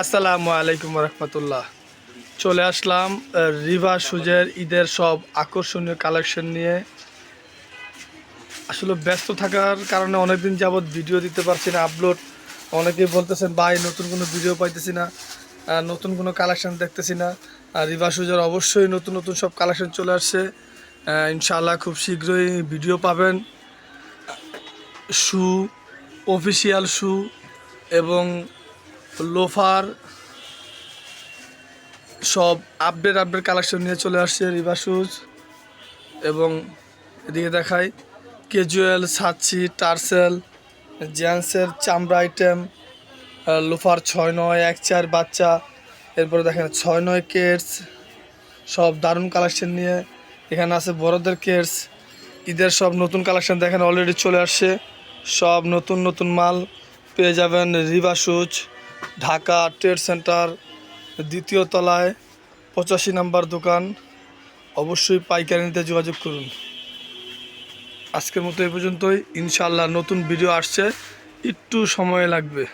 আসসালামু আলাইকুম রহমতুল্লাহ। চলে আসলাম রিভা সুজের ঈদের সব আকর্ষণীয় কালেকশন নিয়ে। আসলে ব্যস্ত থাকার কারণে অনেকদিন যাবৎ ভিডিও দিতে পারছি না আপলোড। অনেকেই বলতেছেন ভাই নতুন কোনো ভিডিও পাইতেছি না নতুন কোনো কালেকশন দেখতেছি না। আর রিভা সুজের অবশ্যই নতুন নতুন সব কালেকশন চলে আসছে। আহ, ইনশাআল্লাহ খুব শীঘ্রই ভিডিও পাবেন। শু অফিসিয়াল শু এবং লোফার সব আপডেট আপডেট কালেকশন নিয়ে চলে আসছে রিভার শুজ এবং এদিকে দেখাই ক্যাজুয়াল সাচ্ছি টার্সেল জেন্টসের চামড়া আইটেম লোফার ছয় নয়, এক চার বাচ্চা, এরপরে দেখেন ছয় নয় কেটস সব দারুণ কালেকশন নিয়ে। এখানে আছে বড়দের কেটস ঈদের সব নতুন কালেকশন দেখেন অলরেডি চলে আসছে। সব নতুন নতুন মাল পেয়ে যাবেন Riva shoes Dhaka trade centre, দ্বিতীয় তলায় পঁচাশি নাম্বার দোকান। অবশ্যই পাইকারি নিতে যোগাযোগ করুন। আজকের মতো এই পর্যন্তই। ইনশাল্লাহ নতুন ভিডিও আসছে। একটু সময় লাগবে।